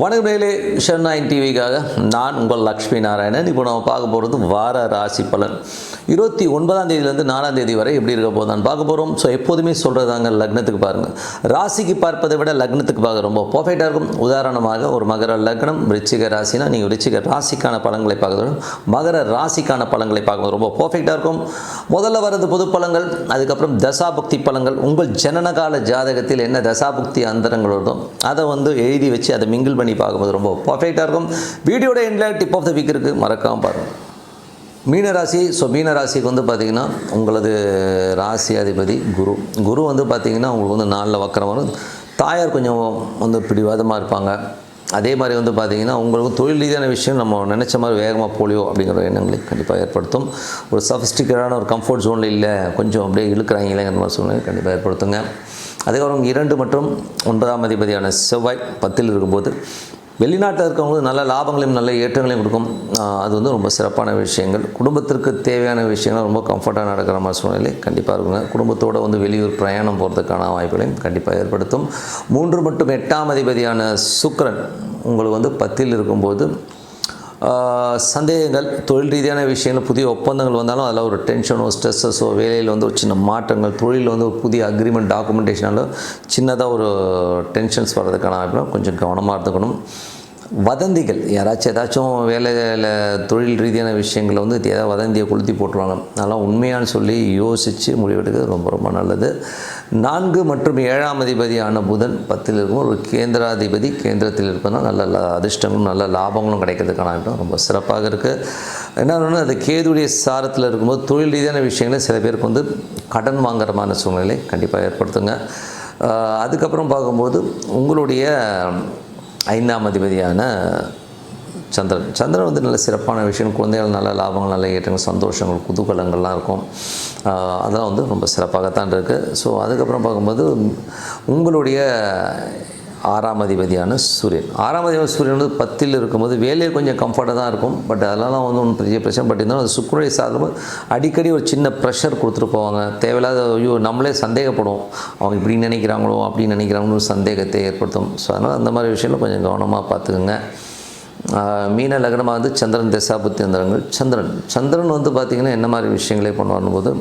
வணக்கம் நேலே ஷென்னாயின் டிவிக்காக நான் உங்கள் லக்ஷ்மி நாராயணன். இப்போ நம்ம பார்க்க போகிறது வார ராசி பலன். இருபத்தி ஒன்பதாம் தேதியிலேருந்து நாலாம் தேதி வரை எப்படி இருக்க போகுது பார்க்க போகிறோம் ஸோ எப்போதுமே சொல்கிறதாங்க லக்னத்துக்கு பாருங்கள் ராசிக்கு பார்ப்பதை விட லக்னத்துக்கு பார்க்க ரொம்ப பர்ஃபெக்டாக இருக்கும். உதாரணமாக ஒரு மகர லக்னம் ரிச்சிக ராசினா நீங்கள் ரிச்சிக ராசிக்கான பலன்களை பார்க்கறது மகர ராசிக்கான பலன்களை பார்க்கும்போது ரொம்ப பர்ஃபெக்டாக இருக்கும். முதல்ல வர்றது பொது பழங்கள் அதுக்கப்புறம் தசாபக்தி பழங்கள் உங்கள் ஜனனகால ஜாதகத்தில் என்ன தசாபக்தி அந்தரங்கள் வருதோ அதை வந்து எழுதி வச்சு அதை மிங்கிள் பண்ணி பார்க்கும்போது ரொம்ப பர்ஃபெக்டாக இருக்கும். வீடியோட எண்டில் டிப் ஆஃப் த வீக் இருக்குது மறக்காமல் பாருங்கள் மீனராசி ஸோ மீனராசிக்கு வந்து பார்த்திங்கன்னா உங்களது ராசி அதிபதி குரு. குரு வந்து பார்த்திங்கன்னா உங்களுக்கு வந்து நாளில் வக்கரம் வரும். தாயார் கொஞ்சம் வந்து பிடிவாதமாக இருப்பாங்க. அதே மாதிரி வந்து பார்த்திங்கன்னா உங்களுக்கு தொழில் ரீதியான விஷயம் நம்ம நினச்ச மாதிரி வேகமாக போலியோ அப்படிங்கிற எண்ணங்களை கண்டிப்பாக ஏற்படுத்தும். ஒரு சஃபிஸ்டிகேட்டான ஒரு கம்ஃபர்ட் ஜோனில் இல்லை கொஞ்சம் அப்படியே இழுக்கிறாங்களேங்கிற மாதிரி சூழ்நிலை கண்டிப்பாக ஏற்படுத்துங்க. அதுக்கப்புறம் இரண்டு மற்றும் ஒன்பதாம் அதிபதியான செவ்வாய் பத்தில் இருக்கும்போது வெளிநாட்டில் இருக்கவங்களுக்கு நல்ல லாபங்களையும் நல்ல ஏற்றங்களையும் கொடுக்கும். அது வந்து ரொம்ப சிறப்பான விஷயங்கள். குடும்பத்திற்கு தேவையான விஷயங்கள் ரொம்ப கம்ஃபர்ட்டாக நடக்கிற மாதிரி சூழ்நிலை கண்டிப்பாக இருக்குங்க. குடும்பத்தோடு வந்து வெளியூர் பிரயாணம் போகிறதுக்கான வாய்ப்புகளையும் கண்டிப்பாக ஏற்படுத்தும். மூன்று மற்றும் எட்டாம் அதிபதியான சுக்ரன் உங்களுக்கு வந்து பத்தில் இருக்கும்போது சந்தேகங்கள் தொழில் ரீதியான விஷயங்கள் புதிய ஒப்பந்தங்கள் வந்தாலும் அதில் ஒரு டென்ஷனோ ஸ்ட்ரெஸ்ஸஸோ வேலையில் வந்து ஒரு சின்ன மாற்றங்கள் தொழிலில் வந்து ஒரு புதிய அக்ரிமெண்ட் டாக்குமெண்டேஷனாலும் சின்னதாக ஒரு டென்ஷன்ஸ் வர்றதுக்கான கொஞ்சம் கவனமாக இருந்துக்கணும். வதந்திகள். யாராச்சும் ஏதாச்சும் வேலையில் தொழில் ரீதியான விஷயங்களை வந்து ஏதாவது வதந்தியை கொளுத்தி போட்டுருவாங்க. அதெல்லாம் உண்மையான்னு சொல்லி யோசித்து முடிவெடுக்கிறது ரொம்ப ரொம்ப நல்லது. நான்கு மற்றும் ஏழாம் அதிபதியான புதன் பத்தில் இருக்கும். ஒரு கேந்திராதிபதி கேந்திரத்தில் இருப்பதுனால் நல்ல லா- அதிர்ஷ்டங்களும் நல்ல லாபங்களும் கிடைக்கிறதுக்கான ரொம்ப சிறப்பாக இருக்குது என்ன ஒன்று அது கேதுடைய சாரத்தில் இருக்கும்போது தொழில் ரீதியான விஷயங்களை சில பேருக்கு வந்து கடன் வாங்குறமான சூழ்நிலை கண்டிப்பாக ஏற்படுத்துங்க. அதுக்கப்புறம் பார்க்கும்போது உங்களுடைய ஐந்தாம் அதிபதியான சந்திரன். சந்திரன் வந்து நல்ல சிறப்பான விஷயம். குழந்தைகள் நல்ல லாபங்கள் நல்ல ஏற்றங்கள் சந்தோஷங்கள் குதூகலங்கள்லாம் இருக்கும். அதெல்லாம் வந்து ரொம்ப சிறப்பாகத்தான் இருக்குது ஸோ அதுக்கப்புறம் பார்க்கும்போது உங்களுடைய ஆறாம் அதிபதியான சூரியன். ஆறாம் அதிபதி சூரியன் வந்து பத்தில் இருக்கும்போது வேலையை கொஞ்சம் கம்ஃபர்ட்டாக தான் இருக்கும். பட் அதெல்லாம் வந்து ஒன்றும் பெரிய பிரச்சனை. பட் இருந்தாலும் அது சுக்குரை சார்ந்தபோது அடிக்கடி ஒரு சின்ன ப்ரெஷர் கொடுத்துட்டு போவாங்க. தேவையில்லாத ஐயோ நம்மளே சந்தேகப்படுவோம். அவங்க இப்படி நினைக்கிறாங்களோ அப்படி நினைக்கிறாங்களோ சந்தேகத்தை ஏற்படுத்தும். ஸோ அதனால் அந்த மாதிரி விஷயம்ல கொஞ்சம் கவனமாக பார்த்துக்குங்க. மீன லக்னமாக வந்து சந்திரன் தசாபுத்தி அந்தரங்கள் சந்திரன். சந்திரன் வந்து பார்த்திங்கன்னா என்ன மாதிரி விஷயங்களை பண்ணுவாருன்னு போது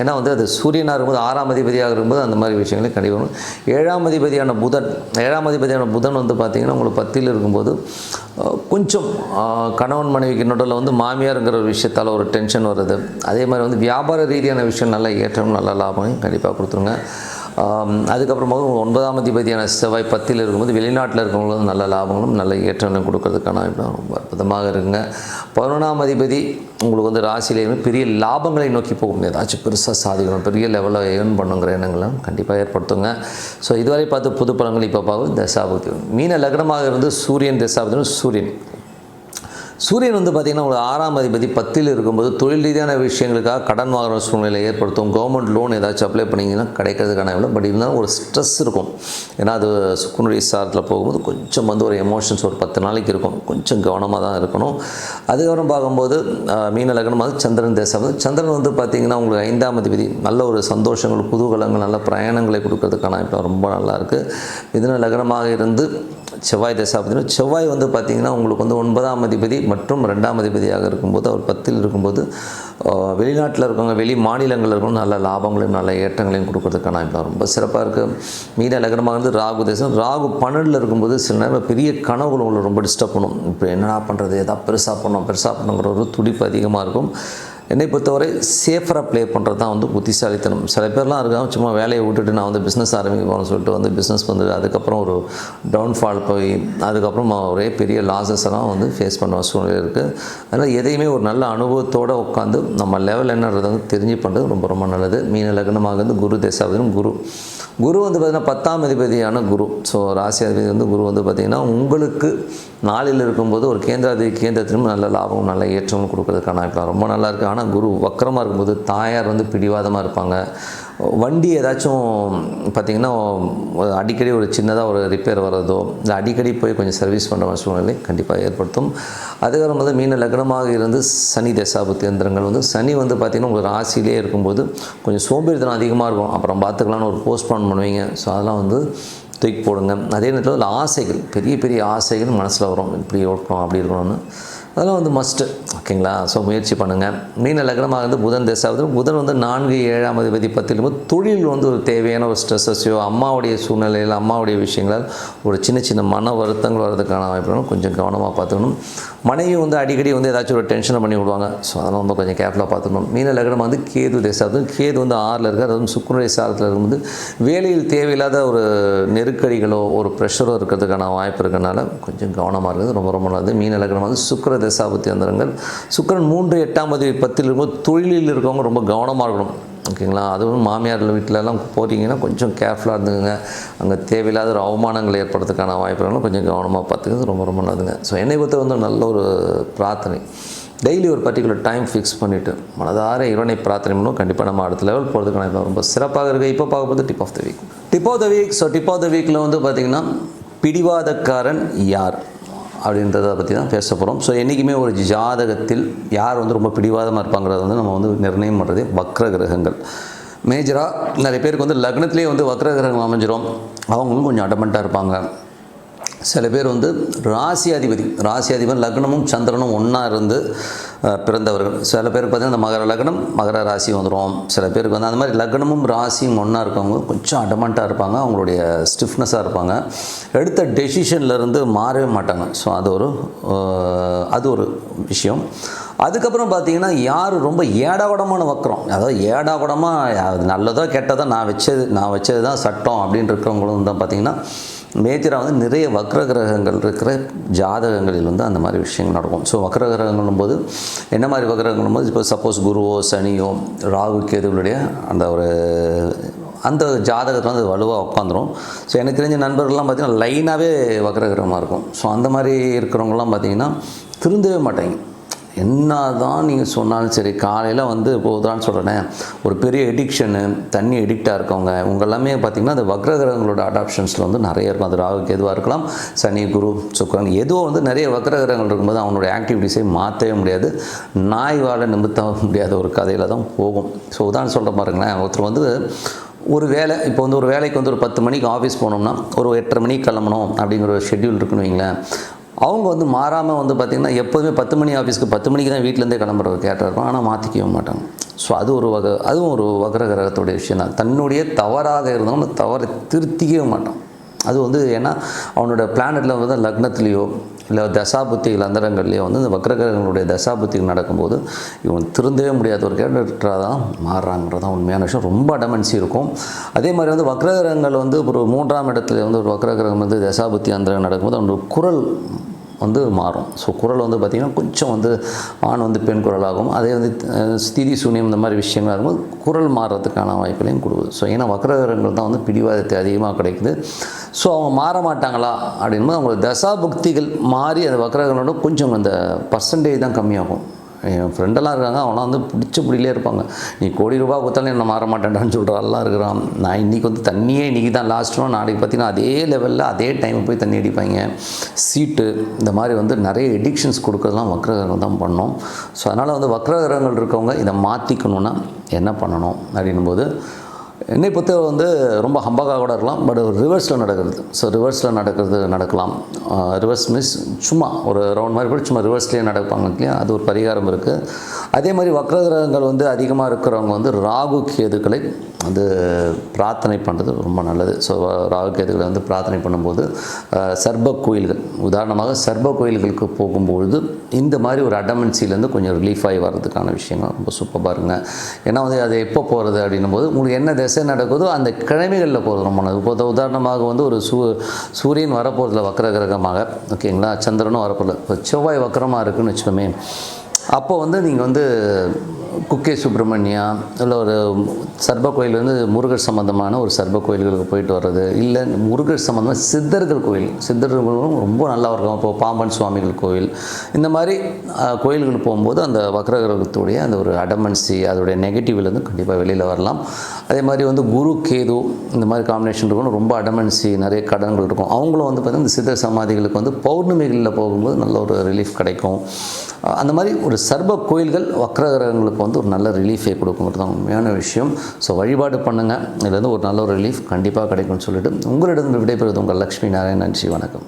ஏன்னா வந்து அது சூரியனாக இருக்கும்போது ஆறாம் அதிபதியாக இருக்கும்போது அந்த மாதிரி விஷயங்களை கண்டிப்பாக ஏழாம் அதிபதியான புதன் ஏழாம் அதிபதியான புதன் வந்து பார்த்திங்கன்னா உங்களுக்கு பத்தியில் இருக்கும்போது கொஞ்சம் கணவன் மனைவிக்கு நடுவில் வந்து மாமியாருங்கிற ஒரு விஷயத்தால் ஒரு டென்ஷன் வருது. அதே மாதிரி வந்து வியாபார ரீதியான விஷயம் நல்லா ஏற்றம் நல்ல லாபம் கண்டிப்பாக கொடுத்துருங்க. அதுக்கப்புறமாக ஒன்பதாம் அதிபதியான செவ்வாய் பத்தில் இருக்கும்போது வெளிநாட்டில் இருக்கிறவங்களும் நல்ல லாபங்களும் நல்ல ஏற்றங்களும் கொடுக்கறதுக்கான ரொம்ப அற்புதமாக இருக்குங்க. பதினொன்றாம் அதிபதி உங்களுக்கு வந்து ராசியிலேயுமே பெரிய லாபங்களை நோக்கி போகும். ஏதாச்சும் பெருசாக சாதிக்கணும் பெரிய லெவலில் ஏர்ன் பண்ணுங்கிற எண்ணங்களும் கண்டிப்பாக ஏற்படுத்துங்க. ஸோ இதுவரை பார்த்து புது பழங்கள் இப்போ பார்க்கும் தசாபுத்தி மீன லக்னமாக இருந்து சூரியன் தசாபுத்தி சூரியன். சூரியன் வந்து பார்த்திங்கன்னா ஒரு ஆறாம் அதிபதி பத்தில் இருக்கும்போது தொழில் ரீதியான விஷயங்களுக்காக கடன் வாங்குற சூழ்நிலை ஏற்படுத்தும். கவர்மெண்ட் லோன் ஏதாச்சும் அப்ளை பண்ணிங்கன்னா கிடைக்கிறதுக்கான இல்லை பட் இருந்தாலும் ஒரு ஸ்ட்ரெஸ் இருக்கும். ஏன்னா அது சுக்குனுடைய சாரத்தில் போகும்போது கொஞ்சம் வந்து ஒரு எமோஷன்ஸ் ஒரு பத்து நாளைக்கு இருக்கும். கொஞ்சம் கவனமாக தான் இருக்கணும். அதுக்கப்புறம் பார்க்கும்போது மீன லக்னம் வந்து சந்திரன் தேசம் சந்திரன் வந்து பார்த்திங்கன்னா உங்களுக்கு ஐந்தாம் அதிபதி. நல்ல ஒரு சந்தோஷங்கள் குதூகலங்கள் நல்ல பிரயாணங்களை கொடுக்கறதுக்கான இப்போ ரொம்ப நல்லா இருக்குது மிதுன லக்னமாக இருந்து செவ்வாய் தசாபதினா. செவ்வாய் வந்து பார்த்திங்கன்னா உங்களுக்கு வந்து ஒன்பதாம் அதிபதி. மற்றும் ரெண்டாம் அதிபதியாக இருக்கும்போது அவர் பத்தில் இருக்கும்போது வெளிநாட்டில் இருக்கவங்க வெளி மாநிலங்களில் இருக்கவங்க நல்ல லாபங்களையும் நல்ல ஏற்றங்களையும் கொடுக்கறதுக்கான இப்போ ரொம்ப சிறப்பாக இருக்குது மீன லக்னமாக இருந்து ராகு தேசம். ராகு பன்னெண்டில் இருக்கும்போது சில நேரம் பெரிய கனவுகள் உங்களை ரொம்ப டிஸ்டர்ப் பண்ணும். இப்போ என்னடா பண்ணுறது எதாவது பெருசாக பண்ணணும் பெருசாக பண்ணுங்கிற ஒரு துடிப்பு அதிகமாக இருக்கும். என்னை பொறுத்தவரை சேஃபராக ப்ளே பண்ணுறது தான் வந்து புத்திசாலித்தனம். சில பேர்லாம் இருக்காங்க சும்மா வேலையை விட்டுட்டு நான் வந்து பிஸ்னஸ் ஆரம்பிக்கணும்னு சொல்லிட்டு வந்து பிஸ்னஸ் வந்து அதுக்கப்புறம் ஒரு டவுன்ஃபால் போய் அதுக்கப்புறம் ஒரே பெரிய லாசஸ் எல்லாம் வந்து ஃபேஸ் பண்ண சூழ்நிலை இருக்குது அதனால் எதையுமே ஒரு நல்ல அனுபவத்தோடு உட்காந்து நம்ம லெவல் என்னன்றது வந்து தெரிஞ்சு பண்ணுறது ரொம்ப ரொம்ப நல்லது. மீன லக்னமாக வந்து குரு தேசாவதிலும் குரு. குரு வந்து பார்த்திங்கன்னா பத்தாம் அதிபதியான குரு. ஸோ ராசி அதிபதி வந்து குரு வந்து பார்த்திங்கன்னா உங்களுக்கு நாளில் இருக்கும்போது ஒரு கேந்திராதிபதி கேந்திரத்திலும் நல்ல லாபம் நல்ல ஏற்றமும் கொடுக்குறதுக்கான ரொம்ப நல்லா இருக்குது ஆனால் குரு வக்கரமாக இருக்கும்போது தாயார் வந்து பிடிவாதமாக இருப்பாங்க. வண்டி ஏதாச்சும் பார்த்திங்கன்னா அடிக்கடி ஒரு சின்னதாக ஒரு ரிப்பேர் வர்றதோ இல்லை அடிக்கடி போய் கொஞ்சம் சர்வீஸ் பண்ணுற சூழ்நிலை கண்டிப்பாக ஏற்படுத்தும். அதுக்கப்புறம் வந்து மீன லக்னமாக இருந்து சனி தசாபுத்தி எந்திரங்கள் வந்து சனி வந்து பார்த்திங்கன்னா உங்களுக்கு ராசியிலே இருக்கும்போது கொஞ்சம் சோம்பேறித்தனம் அதிகமாக இருக்கும். அப்புறம் பார்த்துக்கலான்னு ஒரு போஸ்ட்போன் பண்ணுவீங்க. ஸோ அதெல்லாம் வந்து தூக்கி போடுங்க. அதே நேரத்தில் ஆசைகள் பெரிய பெரிய ஆசைகள் மனசில் வரும். இப்படி இருக்கணும் அப்படி இருக்கணும்னு. அதெல்லாம் வந்து மஸ்ட்டு ஓகேங்களா? ஸோ முயற்சி பண்ணுங்கள் மீன லக்னமாக வந்து புதன் திசாவது புதன் வந்து நான்கு ஏழாம் அதிபதி பத்திலும் தொழில் வந்து ஒரு தேவையான ஒரு ஸ்ட்ரெஸ்ஸஸையோ அம்மாவுடைய சூழ்நிலையில் அம்மாவுடைய விஷயங்களால் ஒரு சின்ன சின்ன மன வருத்தங்கள் வர்றதுக்கான வாய்ப்பு கொஞ்சம் கவனமாக பார்த்துக்கணும். மனைவி வந்து அடிக்கடி வந்து ஏதாச்சும் ஒரு டென்ஷனை பண்ணி விடுவாங்க. ஸோ அதெல்லாம் வந்து கொஞ்சம் கேர்ஃபுல்லாக பார்த்துக்கணும். மீன லக்னம் வந்து கேது திசாவது கேது வந்து ஆறில் இருக்கார். அதுவும் சுக்குனுடைய சாரத்தில் இருக்கும்போது வேலையில் தேவையில்லாத ஒரு நெருக்கடிகளோ ஒரு ப்ரெஷரோ இருக்கிறதுக்கான வாய்ப்பு இருக்கிறதுனால கொஞ்சம் கவனமாக இருக்குது ரொம்ப ரொம்ப நல்லது. மீன லக்னம் வந்து சுக்கர தசாபத்தி அந்தரங்கள் சுக்கரன் மூன்று எட்டாம் பதிவு பத்தில் இருக்கும்போது தொழிலில் இருக்கவங்க ரொம்ப கவனமாக இருக்கணும். ஓகேங்களா? அதுவும் மாமியார் வீட்டிலலாம் போகிறீங்கன்னா கொஞ்சம் கேர்ஃபுல்லாக இருந்துங்க அங்கே தேவையில்லாத ஒரு அவமானங்கள் ஏற்படுறதுக்கான வாய்ப்புகளும் கொஞ்சம் கவனமாக பார்த்துக்கிறது ரொம்ப ரொம்ப நல்லதுங்க. ஸோ என்னை பொறுத்த வந்து நல்ல ஒரு பிரார்த்தனை. டெய்லி ஒரு பர்டிகுலர் டைம் ஃபிக்ஸ் பண்ணிவிட்டு மனதார இறைவனை பிரார்த்தனை பண்ணும் கண்டிப்பாக நம்ம அடுத்த லெவல் போகிறதுக்கான ரொம்ப சிறப்பாக இருக்குது இப்போ பார்க்கும்போது tip of the week tip of the week so tip of the வீக்கில் வந்து பார்த்திங்கன்னா பிடிவாதக்காரன் யார்? அப்படின்றத பற்றி தான் பேச போகிறோம் ஸோ என்றைக்குமே ஒரு ஜாதகத்தில் யார் வந்து ரொம்ப பிடிவாதமாக இருப்பாங்கிறத வந்து நம்ம வந்து நிர்ணயம் பண்ணுறதே வக்ர கிரகங்கள். மேஜராக நிறைய பேருக்கு வந்து லக்னத்திலே வந்து வக்ர கிரகம் அமைஞ்சிரும். அவங்களும் கொஞ்சம் அடமெண்ட்டாக இருப்பாங்க. சில பேர் வந்து ராசி அதிபதி ராசி அதிபதி லக்னமும் சந்திரனும் ஒன்றா இருந்து பிறந்தவர்கள். சில பேருக்கு பார்த்தீங்கன்னா இந்த மகர லக்னம் மகர ராசி வந்துடும் சில பேருக்கு வந்து அந்த மாதிரி லக்னமும் ராசியும் ஒன்றா இருக்கவங்க கொஞ்சம் அடமெண்ட்டாக இருப்பாங்க அவங்களுடைய ஸ்டிஃப்னஸாக இருப்பாங்க. எடுத்த டெசிஷன்லேருந்து மாறவே மாட்டாங்க. ஸோ அது ஒரு அது ஒரு விஷயம். அதுக்கப்புறம் பார்த்தீங்கன்னா யார் ரொம்ப ஏடாவடமான வக்கரம். அதாவது ஏடாவடமாக அது நல்லதோ கெட்டதோ நான் வச்சது நான் வச்சது தான் சட்டம் அப்படின்னு இருக்கிறவங்களும் தான் பார்த்தீங்கன்னா மேஜராக வந்து நிறைய வக்ர கிரகங்கள் இருக்கிற ஜாதகங்களில் வந்து அந்த மாதிரி விஷயங்கள் நடக்கும். ஸோ வக்ர கிரகங்களும் போது என்ன மாதிரி வக்ரகங்களும் போது இப்போ சப்போஸ் குருவோ சனியோ ராகு கேதுகளுடைய அந்த ஒரு அந்த ஜாதகத்தில் வந்து வலுவாக உட்காந்துரும் ஸோ எனக்கு தெரிஞ்ச நண்பர்கள்லாம் பார்த்திங்கன்னா லைனாகவே வக்ரகிரகமாக இருக்கும். ஸோ அந்த மாதிரி இருக்கிறவங்கலாம் பார்த்திங்கன்னா திருந்தவே மாட்டாங்க. என்ன தான் நீங்கள் சொன்னாலும் சரி காலையில் வந்து இப்போ உதாரணம் சொல்கிறேன் ஒரு பெரிய எடிக்ஷனு தண்ணி எடிக்டாக இருக்கவங்க உங்க எல்லாமே பார்த்திங்கன்னா அந்த வக்ரகிரகங்களோட அடாப்ஷன்ஸில் வந்து நிறைய இருக்கும். அது ராகுக்கு எதுவாக இருக்கலாம் சனி குரு சுக்கரன் எதுவோ வந்து நிறைய வக்ரகிரகங்கள் இருக்கும்போது அவனுடைய ஆக்டிவிட்டிஸை மாற்றவே முடியாது. நாய் வாழ நிமித்த முடியாத ஒரு கதையில் தான் போகும். ஸோ உதாரணம் சொல்கிற பாருங்களேன். ஒருத்தர் வந்து ஒரு வேலை இப்போ வந்து ஒரு வேலைக்கு வந்து ஒரு பத்து மணிக்கு ஆஃபீஸ் போனோம்னா ஒரு எட்டரை மணிக்கு கிளம்பணும் அப்படிங்கிற ஒரு ஷெட்யூல் இருக்குன்னு வைங்களேன். அவங்க வந்து மாறாமல் வந்து பார்த்திங்கன்னா எப்போதுமே பத்து மணி ஆஃபீஸ்க்கு பத்து மணிக்கு தான் வீட்டிலேருந்தே கிளம்புற கேட்டால் இருக்கும். ஆனால் மாற்றிக்கவே மாட்டாங்க. ஸோ அது ஒரு வகை அதுவும் ஒரு வகர கிரகத்துடைய விஷயம் தான். தன்னுடைய தவறாக இருந்தாலும் அந்த தவறை திருத்திக்கவே மாட்டான். அது வந்து ஏன்னா அவனோட பிளானட்டில் வந்து லக்னத்துலேயோ இல்லை தசாபுத்திகள் அந்தரங்கள்லையோ வந்து இந்த வக்ரகிரகங்களுடைய தசாபுத்திகள் நடக்கும்போது இவன் திருந்தவே முடியாத ஒரு கேரக்டராக தான் மாறுறாங்கிறது தான் உண்மையான விஷயம். ரொம்ப அடமென்சி இருக்கும். அதே மாதிரி வந்து வக்ரகிரகங்கள் வந்து ஒரு மூன்றாம் இடத்துல வந்து ஒரு வக்ரகிரகம் வந்து தசாபுத்தி அந்தரகம் நடக்கும்போது அவனுடைய குரல் வந்து மாறும். ஸோ குரல் வந்து பார்த்திங்கன்னா கொஞ்சம் வந்து ஆண் வந்து பெண் குரலாகும். அதே வந்து ஸ்திதி சூன்யம் இந்த மாதிரி விஷயங்கள் இருக்கும்போது குரல் மாறுறதுக்கான வாய்ப்புகளையும் கொடுக்குது ஸோ ஏன்னா வக்ரகரங்கள் தான் வந்து பிடிவாதத்தை அதிகமாக கிடைக்குது. ஸோ அவங்க மாற மாட்டாங்களா? அப்படின்போது அவங்க தசாபுக்திகள் மாறி அந்த வக்ரகங்களோட கொஞ்சம் அந்த பர்சன்டேஜ் தான் கம்மியாகும். என் ஃப்ரெண்டெல்லாம் இருக்காங்க அவனா வந்து பிடிச்ச பிடிலே இருப்பாங்க. நீ கோடி ரூபாய் கொடுத்தாலும் என்ன மாற மாட்டேன்டான்னு சொல்கிறாலாம் இருக்கிறான். நான் இன்றைக்கி வந்து தண்ணியே இன்றைக்கி தான் லாஸ்ட்டும் நாளைக்கு பார்த்தீங்கன்னா அதே லெவலில் அதே டைம் போய் தண்ணி அடிப்பாங்க. சீட்டு இந்த மாதிரி வந்து நிறைய எடிக்ஷன்ஸ் கொடுக்கறதுலாம் வக்ரகிரகம் தான் பண்ணோம். ஸோ அதனால் வந்து வக்ரகிரகங்கள் இருக்கவங்க இதை மாற்றிக்கணுன்னா என்ன பண்ணணும்? அப்படின்னும் போது என்னை பொறுத்தவரை வந்து ரொம்ப ஹம்பாக கூட இருக்கலாம் பட் ரிவர்ஸில் நடக்கிறது. ஸோ ரிவர்ஸில் நடக்கிறது நடக்கலாம். ரிவர்ஸ் மீன்ஸ் சும்மா ஒரு ரவுண்ட் மாதிரி கூட சும்மா ரிவர்ஸ்லேயே நடப்பாங்க இல்லையா? அது ஒரு பரிகாரம் இருக்குது அதே மாதிரி வக்ரகிரகங்கள் வந்து அதிகமாக இருக்கிறவங்க வந்து ராகு கேதுக்களை வந்து பிரார்த்தனை பண்ணுறது ரொம்ப நல்லது. ஸோ ராகு கேதுக்களை வந்து பிரார்த்தனை பண்ணும்போது சர்ப கோயில்கள் உதாரணமாக சர்ப கோயில்களுக்கு போகும்பொழுது இந்த மாதிரி ஒரு அடமன்சிலேருந்து கொஞ்சம் ரிலீஃப் ஆகி வர்றதுக்கான விஷயங்கள் ரொம்ப சூப்பராக இருங்க ஏன்னா வந்து அது எப்போ போகிறது அப்படின்னும் போது உங்களுக்கு என்ன திசை நடக்குதோ அந்த கிழமைகளில் போகிறது ரொம்ப நல்லது. இப்போ உதாரணமாக வந்து ஒரு சூ சூரியன் வரப்போகிறதுல வக்ர கிரகமாக ஓகேங்களா சந்திரனும் வரப்போகிறதுல இப்போ செவ்வாய் வக்கரமாக இருக்குன்னு வச்சுக்கோமே அப்போ வந்து நீங்கள் வந்து குக்கே சுப்பிரமணியா இல்லை ஒரு சர்ப கோயில் வந்து முருகர் சம்மந்தமான ஒரு சர்ப கோயில்களுக்கு போயிட்டு வர்றது இல்லை முருகர் சம்மந்தமாக சித்தர்கள் கோயில் சித்தர்கள் ரொம்ப நல்லா இருக்கும். இப்போ பாம்பன் சுவாமிகள் கோயில் இந்த மாதிரி கோயில்கள் கோயில்களுக்கு போகும்போது அந்த வக்ரகிரகத்துடைய அந்த ஒரு அடமன்சி அதோடைய நெகட்டிவ்லேருந்து கண்டிப்பாக வெளியில் வரலாம். அதே மாதிரி வந்து குரு கேது இந்த மாதிரி காம்பினேஷன் இருக்கும் ரொம்ப அடமன்சி நிறைய கடன்கள் இருக்கும். அவங்களும் வந்து பார்த்திங்கன்னா இந்த சித்தர் சமாதிகளுக்கு வந்து பௌர்ணமிகளில் போகும்போது நல்ல ஒரு ரிலீஃப் கிடைக்கும். அந்த மாதிரி ஒரு சர்ப கோயில்கள் வக்ரகிரகங்களுக்கு வந்து ஒரு நல்ல ரிலீஃபை கொடுக்குங்கிறது தான் உண்மையான விஷயம். ஸோ வழிபாடு பண்ணுங்கள் இதுலேருந்து ஒரு நல்ல ஒரு ரிலீஃப் கண்டிப்பாக கிடைக்கும்னு சொல்லிட்டு உங்களிடம் விடைபெறுவது உங்கள் லக்ஷ்மி நாராயணன். நன்றி வணக்கம்.